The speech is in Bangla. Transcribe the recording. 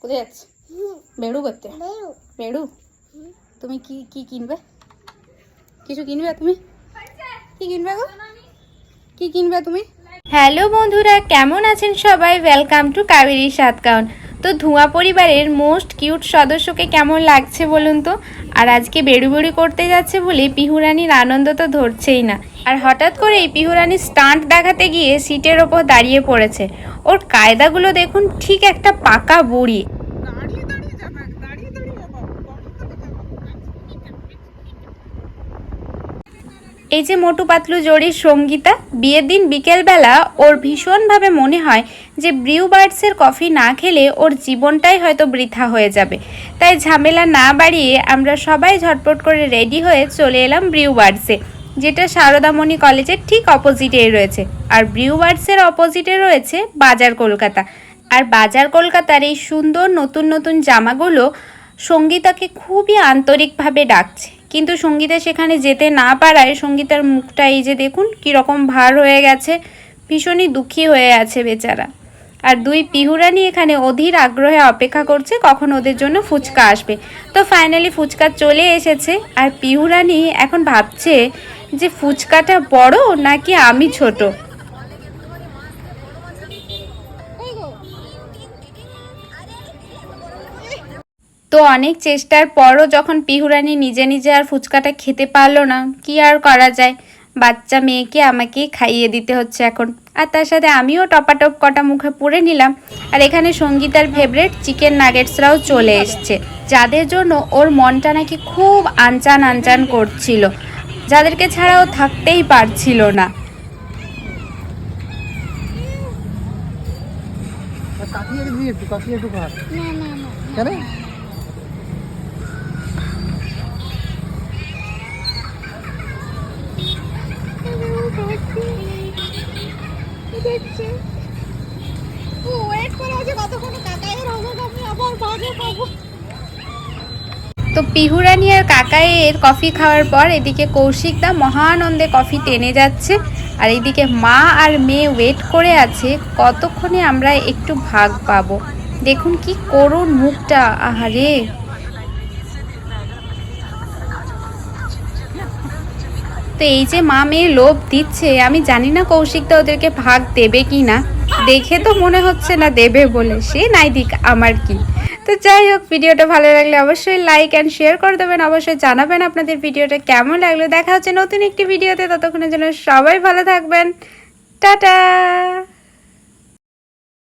কোথায় যাচ্ছ? বেড়ু করতে? বেড়ু। তুমি কি কি কিনবে? কিছু কিনবে তুমি? কি কিনবে গো? কি কিনবে তুমি? হ্যালো বন্ধুরা কেমন আছেন সবাই? ওয়েলকাম টু কাবেরি সাতকাউন। তো ধোঁয়া পরিবারের মোস্ট কিউট সদস্যকে কেমন লাগছে বলুন তো? আর আজকে বেড়ু বেড়ু করতে যাচ্ছে বলে পিহুরানির আনন্দ তো ধরছেই না। আর হঠাৎ করে এই পিহুরানি স্টান্ট দেখাতে গিয়ে সিটের ওপর দাঁড়িয়ে পড়েছে। ওর কায়দাগুলো দেখুন ঠিক একটা পাকা বুড়ি। এই যে মোটু পাতলু জড়ির সঙ্গীতা, বিয়ের দিন বিকেলবেলা ওর ভীষণভাবে মনে হয় যে ব্রিউ বার্ডসের কফি না খেলে ওর জীবনটাই হয়তো বৃথা হয়ে যাবে। তাই ঝামেলা না বাড়িয়ে আমরা সবাই ঝটপট করে রেডি হয়ে চলে এলাম ব্রিউ বার্ডসে যেটা সারদামণি কলেজের ঠিক অপোজিটেই রয়েছে। আর ব্রিউ বার্ডসের অপোজিটে রয়েছে বাজার কলকাতা। আর বাজার কলকাতার এই সুন্দর নতুন নতুন জামাগুলো সঙ্গীতাকে খুবই আন্তরিকভাবে ডাকছে। কিন্তু সঙ্গীতা সেখানে যেতে না পারায় সঙ্গীতার মুখটা এই যে দেখুন, কীরকম ভার হয়ে গেছে, ভীষণই দুঃখী হয়ে আছে বেচারা। আর দুই পিহুরানি এখানে অধীর আগ্রহে অপেক্ষা করছে, কখন ওদের জন্য ফুচকা আসবে। তো ফাইনালি ফুচকা চলে এসেছে, আর পিহুরানি এখন ভাবছে যে ফুচকাটা বড় নাকি আমি ছোট? তো অনেক চেষ্টার পরও যখন পিহুরানি নিজে নিজে আর ফুচকাটা খেতে পারল না কি আর করা যায়? বাচ্চা মেয়েকে আমাকে খাইয়ে দিতে হচ্ছে এখন। আর তার সাথে আমিও টপাটপ কটা মুখে পুড়ে নিলাম। আর এখানে সঙ্গীতার ফেভারেট চিকেন নাগেটসরাও চলে এসছে। যাদের জন্য ওর মনটা নাকি খুব আনচান আনচান করছিল। যাদেরকে ছাড়াও থাকতেই পারছিল না। কাকিয়ে দিয়ে একটু কাকিয়ে একটু না না না। দেখছে। ও ওয়েট করে আছে, কতক্ষণ হবে আমি আবার বাজে পাবো তো পিহুরানি আর কাকাইয়ের কফি খাওয়ার পর এদিকে কৌশিকদা মহানন্দে কফি টেনে যাচ্ছে। আর এদিকে মা আর মেয়ে ওয়েট করে আছে, কতক্ষণে আমরা একটু ভাগ পাবো। দেখুন কি করুন মুখটা, আহারে। তো এই যে মা মেয়ে লোভ দিচ্ছে, আমি জানি না কৌশিকদা ওদেরকে ভাগ দেবে কি না দেখে তো মনে হচ্ছে না দেবে বলে। সে নাই দিক আমার কি। তো যাই হোক, ভিডিওটা ভালো লাগলে অবশ্যই লাইক অ্যান্ড শেয়ার করে দেবেন। অবশ্যই জানাবেন আপনাদের ভিডিওটা কেমন লাগল। দেখা হচ্ছে নতুন একটি ভিডিওতে। ততক্ষণের জন্য সবাই ভালো থাকবেন। টাটা!